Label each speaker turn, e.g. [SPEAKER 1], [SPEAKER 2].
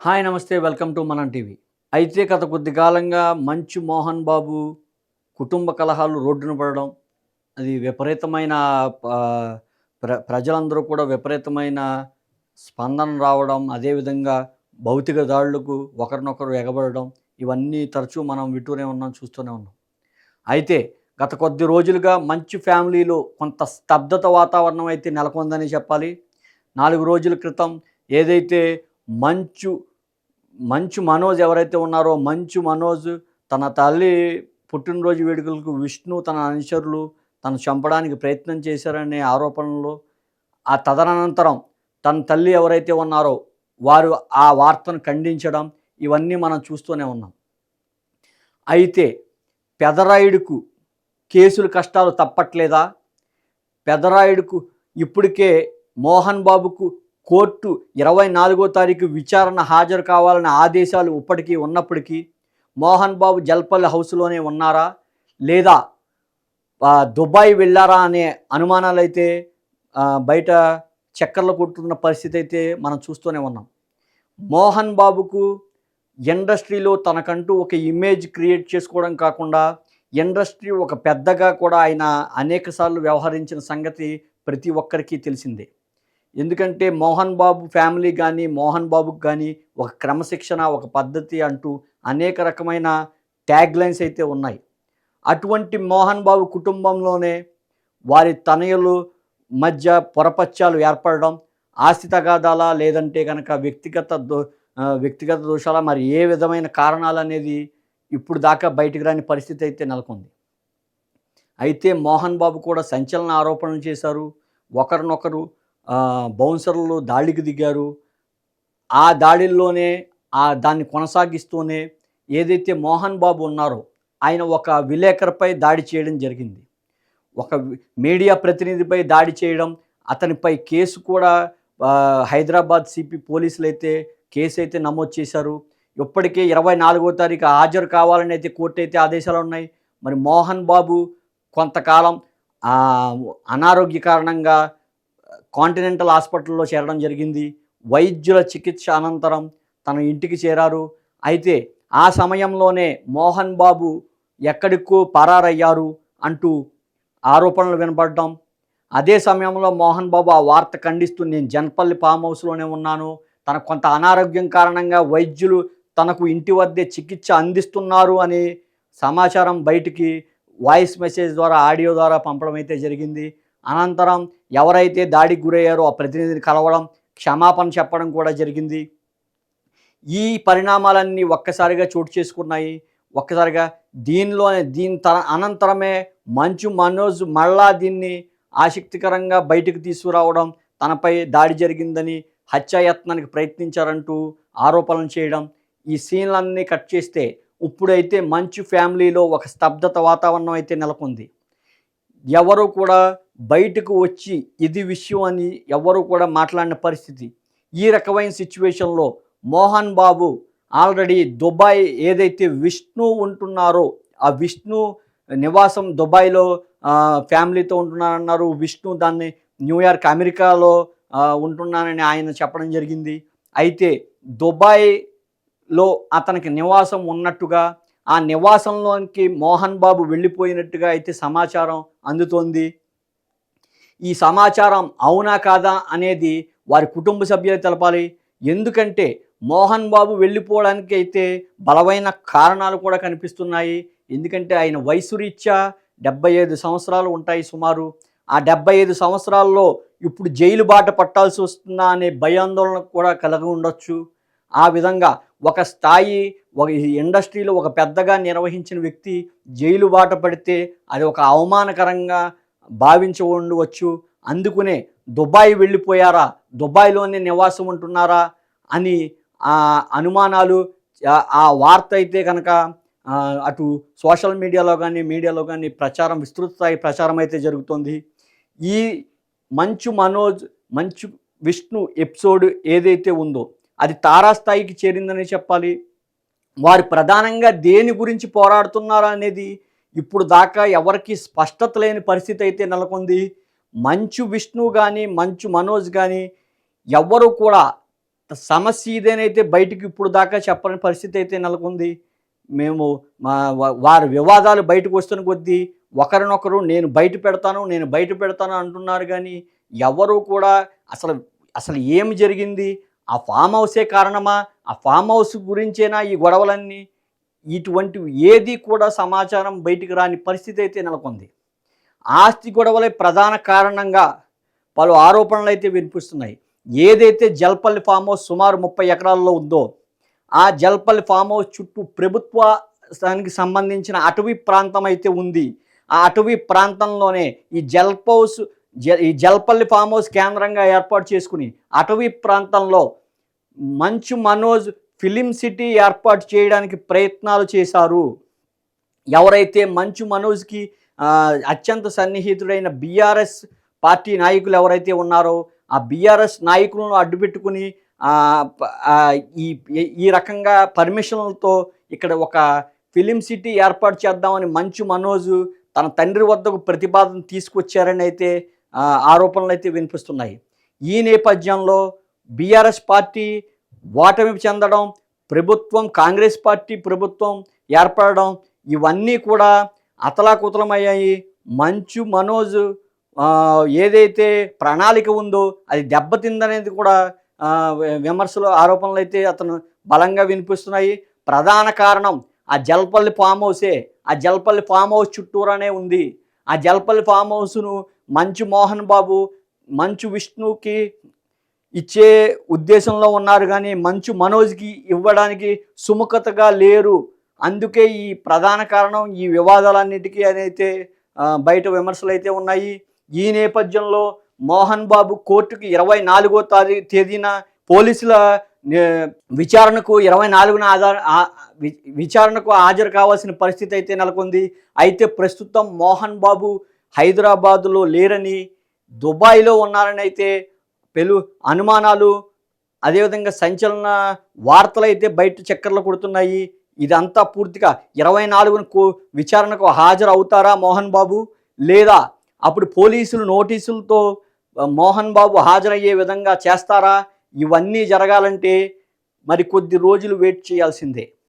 [SPEAKER 1] Hi నమస్తే welcome to మనం TV. అయితే గత కొద్ది కాలంగా మంచు మోహన్ బాబు కుటుంబ కలహాలు రోడ్డున పడడం అది విపరీతమైన ప్ర ప్రజలందరూ కూడా విపరీతమైన స్పందన రావడం అదేవిధంగా భౌతిక దాడులకు ఒకరినొకరు ఎగబడడం ఇవన్నీ తరచూ మనం వింటూనే ఉన్నాం చూస్తూనే ఉన్నాం. అయితే గత కొద్ది రోజులుగా మంచు ఫ్యామిలీలో కొంత స్తబ్దత వాతావరణం అయితే నెలకొందని చెప్పాలి. నాలుగు రోజుల క్రితం ఏదైతే మంచు మంచు మనోజ్ ఎవరైతే ఉన్నారో మంచు మనోజ్ తన తల్లి పుట్టినరోజు వేడుకలకు విష్ణు తన అనుచరులు తను చంపడానికి ప్రయత్నం చేశారనే ఆరోపణలు ఆ తదనంతరం తన తల్లి ఎవరైతే ఉన్నారో వారు ఆ వార్తను ఖండించడం ఇవన్నీ మనం చూస్తూనే ఉన్నాం. అయితే పెదరాయుడుకు కేసులు కష్టాలు తప్పట్లేదా? పెదరాయుడుకు ఇప్పటికే మోహన్ బాబుకు కోర్టు ఇరవై నాలుగో తారీఖు విచారణ హాజరు కావాలనే ఆదేశాలు ఇప్పటికీ ఉన్నప్పటికీ మోహన్ బాబు జల్పల్లి హౌస్లోనే ఉన్నారా? లేదా దుబాయ్ వెళ్ళారా అనే అనుమానాలు అయితే బయట చక్కర్లు కొట్టుతున్న పరిస్థితి అయితే మనం చూస్తూనే ఉన్నాం. మోహన్ బాబుకు ఇండస్ట్రీలో తనకంటూ ఒక ఇమేజ్ క్రియేట్ చేసుకోవడం కాకుండా ఇండస్ట్రీ ఒక పెద్దగా కూడా ఆయన అనేకసార్లు వ్యవహరించిన సంగతి ప్రతి ఒక్కరికి తెలిసిందే. ఎందుకంటే మోహన్ బాబు ఫ్యామిలీ కానీ మోహన్ బాబుకి కానీ ఒక క్రమశిక్షణ ఒక పద్ధతి అంటూ అనేక రకమైన ట్యాగ్ లైన్స్ అయితే ఉన్నాయి. అటువంటి మోహన్ బాబు కుటుంబంలోనే వారి తనయులు మధ్య పొరపత్యాలు ఏర్పడడం ఆస్తి తగాదాల లేదంటే కనుక వ్యక్తిగత దో వ్యక్తిగత దోషాల మరి ఏ విధమైన కారణాలు అనేది ఇప్పుడు దాకా బయటకు రాని పరిస్థితి అయితే నెలకొంది. అయితే మోహన్ బాబు కూడా సంచలన ఆరోపణలు చేశారు. ఒకరినొకరు బౌన్సర్లు దాడికి దిగారు. ఆ దాడిల్లోనే ఆ దాన్ని కొనసాగిస్తూనే ఏదైతే మోహన్ బాబు ఉన్నారో ఆయన ఒక విలేకరుపై దాడి చేయడం జరిగింది. ఒక మీడియా ప్రతినిధిపై దాడి చేయడం అతనిపై కేసు కూడా హైదరాబాద్ సిపి పోలీసులు అయితే కేసు అయితే నమోదు చేశారు. ఇప్పటికే ఇరవై నాలుగో తారీఖు హాజరు కావాలని అయితే కోర్టు అయితే ఆదేశాలు ఉన్నాయి. మరి మోహన్ బాబు కొంతకాలం అనారోగ్య కారణంగా కాంటినెంటల్ హాస్పిటల్లో చేరడం జరిగింది. వైద్యుల చికిత్స అనంతరం తన ఇంటికి చేరారు. అయితే ఆ సమయంలోనే మోహన్ బాబు ఎక్కడికో పరారయ్యారు అంటూ ఆరోపణలు వినపడడం అదే సమయంలో మోహన్ బాబు ఆ వార్త ఖండిస్తూ నేను జనపల్లి ఫామ్ హౌస్లోనే ఉన్నాను. తన కొంత అనారోగ్యం కారణంగా వైద్యులు తనకు ఇంటి వద్దే చికిత్స అందిస్తున్నారు అనే సమాచారం బయటికి వాయిస్ మెసేజ్ ద్వారా ఆడియో ద్వారా పంపడం అయితే జరిగింది. అనంతరం ఎవరైతే దాడికి గురయ్యారో ఆ ప్రతినిధిని కలవడం క్షమాపణ చెప్పడం కూడా జరిగింది. ఈ పరిణామాలన్నీ ఒక్కసారిగా చోటు చేసుకున్నాయి. ఒక్కసారిగా దీనిలోనే దీని తర అనంతరమే మంచు మనోజ్ మళ్ళా దీన్ని ఆసక్తికరంగా బయటకు తీసుకురావడం తనపై దాడి జరిగిందని హత్యాయత్నానికి ప్రయత్నించారంటూ ఆరోపణలు చేయడం ఈ సీన్లన్నీ కట్ చేస్తే ఇప్పుడైతే మంచు ఫ్యామిలీలో ఒక స్తబ్దత వాతావరణం అయితే నెలకొంది. ఎవరు కూడా బయటకు వచ్చి ఇది విషయం అని ఎవరు కూడా మాట్లాడిన పరిస్థితి. ఈ రకమైన సిచ్యువేషన్లో మోహన్ బాబు ఆల్రెడీ దుబాయ్ ఏదైతే విష్ణు ఉంటున్నారో ఆ విష్ణు నివాసం దుబాయ్లో ఫ్యామిలీతో ఉంటున్నారన్నారు విష్ణు దాన్ని న్యూయార్క్ అమెరికాలో ఉంటున్నానని ఆయన చెప్పడం జరిగింది. అయితే దుబాయ్లో అతనికి నివాసం ఉన్నట్టుగా ఆ నివాసంలోనికి మోహన్ బాబు వెళ్ళిపోయినట్టుగా అయితే సమాచారం అందుతోంది. ఈ సమాచారం అవునా కాదా అనేది వారి కుటుంబ సభ్యులు తెలపాలి. ఎందుకంటే మోహన్ బాబు వెళ్ళిపోవడానికి అయితే బలమైన కారణాలు కూడా కనిపిస్తున్నాయి. ఎందుకంటే ఆయన వయసు రీత్యా డెబ్బై ఐదు సంవత్సరాలు ఉంటాయి సుమారు. ఆ డెబ్బై ఐదు సంవత్సరాల్లో ఇప్పుడు జైలు బాట పట్టాల్సి వస్తుందా అనే భయాందోళన కూడా కలిగి ఉండొచ్చు. ఆ విధంగా ఒక స్థాయి ఒక ఈ ఇండస్ట్రీలో ఒక పెద్దగా నిర్వహించిన వ్యక్తి జైలు బాట పడితే అది ఒక అవమానకరంగా భావించవచ్చు ఉండవచ్చు. అందుకునే దుబాయ్ వెళ్ళిపోయారా? దుబాయ్లోనే నివాసం ఉంటున్నారా? అని ఆ అనుమానాలు ఆ- వార్త అయితే కనుక అటు సోషల్ మీడియాలో కానీ మీడియాలో కానీ ప్రచారం విస్తృత స్థాయి ప్రచారం అయితే జరుగుతుంది. ఈ మంచు మనోజ్ మంచు విష్ణు ఎపిసోడ్ ఏదైతే ఉందో అది తారాస్థాయికి చేరిందని చెప్పాలి. వారు ప్రధానంగా దేని గురించి పోరాడుతున్నారా అనేది ఇప్పుడు దాకా ఎవరికి స్పష్టత లేని పరిస్థితి అయితే నెలకొంది. మంచు విష్ణు కానీ మంచు మనోజ్ కానీ ఎవ్వరూ కూడా సమస్య ఇదేనైతే బయటికి ఇప్పుడు దాకా చెప్పని పరిస్థితి అయితే నెలకొంది. మేము మా వారి వివాదాలు బయటకు వస్తున్న కొద్దీ ఒకరినొకరు నేను బయట పెడతాను నేను బయట పెడతాను అంటున్నారు కానీ ఎవరు కూడా అసలు అసలు ఏమి జరిగింది? ఆ ఫామ్ హౌసే కారణమా? ఆ ఫామ్ హౌస్ గురించేనా ఈ గొడవలన్నీ? ఇటువంటివి ఏది కూడా సమాచారం బయటికి రాని పరిస్థితి అయితే నెలకొంది. ఆస్తి గొడవలే ప్రధాన కారణంగా పలు ఆరోపణలు అయితే వినిపిస్తున్నాయి. ఏదైతే జల్పల్లి ఫామ్ హౌస్ సుమారు ముప్పై ఎకరాల్లో ఉందో ఆ జల్పల్లి ఫామ్ హౌస్ చుట్టూ ప్రభుత్వ దానికి సంబంధించిన అటవీ ప్రాంతం అయితే ఉంది. ఆ అటవీ ప్రాంతంలోనే ఈ జల్ప్ హౌస్ జ- ఈ జల్పల్లి ఫామ్ హౌస్ కేంద్రంగా ఏర్పాటు చేసుకుని అటవీ ప్రాంతంలో మంచు మనోజ్ ఫిలిం సిటీ ఏర్పాటు చేయడానికి ప్రయత్నాలు చేశారు. ఎవరైతే మంచు మనోజ్కి అత్యంత సన్నిహితుడైన బీఆర్ఎస్ పార్టీ నాయకులు ఎవరైతే ఉన్నారో ఆ బీఆర్ఎస్ నాయకులను అడ్డుపెట్టుకుని ఈ ఈ రకంగా పర్మిషన్లతో ఇక్కడ ఒక ఫిలిం సిటీ ఏర్పాటు చేద్దామని మంచు మనోజ్ తన తండ్రి వద్దకు ప్రతిపాదన తీసుకొచ్చారని అయితే ఆరోపణలు అయితే వినిపిస్తున్నాయి. ఈ నేపథ్యంలో బీఆర్ఎస్ పార్టీ ఓటమి చెందడం ప్రభుత్వం కాంగ్రెస్ పార్టీ ప్రభుత్వం ఏర్పడడం ఇవన్నీ కూడా అతలాకుతలమయ్యాయి. మంచు మనోజ్ ఏదైతే ప్రణాళిక ఉందో అది దెబ్బతిందనేది కూడా విమర్శలు ఆరోపణలు అయితే అతను బలంగా వినిపిస్తున్నాయి. ప్రధాన కారణం ఆ జల్పల్లి ఫామ్ హౌసే ఆ జల్పల్లి ఫామ్ హౌస్ చుట్టూరానే ఉంది. ఆ జల్పల్లి ఫామ్ హౌస్ను మంచు మోహన్ బాబు మంచు విష్ణుకి ఇచ్చే ఉద్దేశంలో ఉన్నారు కానీ మంచు మనోజ్కి ఇవ్వడానికి సుముఖతగా లేరు. అందుకే ఈ ప్రధాన కారణం ఈ వివాదాలన్నిటికీ అనైతే బయట విమర్శలు అయితే ఉన్నాయి. ఈ నేపథ్యంలో మోహన్ బాబు కోర్టుకి ఇరవై నాలుగో తారీఖు తేదీన పోలీసుల విచారణకు ఇరవై నాలుగున ఆధార విచారణకు హాజరు కావాల్సిన పరిస్థితి అయితే నెలకొంది. అయితే ప్రస్తుతం మోహన్ బాబు హైదరాబాదులో లేరని దుబాయ్లో ఉన్నారని అయితే పెలు అనుమానాలు అదేవిధంగా సంచలన వార్తలు అయితే బయట చక్కర్లు కొడుతున్నాయి. ఇదంతా పూర్తిగా ఇరవై నాలుగున కో- విచారణకు హాజరు అవుతారా మోహన్ బాబు? లేదా అప్పుడు పోలీసులు నోటీసులతో మోహన్ బాబు హాజరయ్యే విధంగా చేస్తారా? ఇవన్నీ జరగాలంటే మరి కొద్ది రోజులు వెయిట్ చేయాల్సిందే.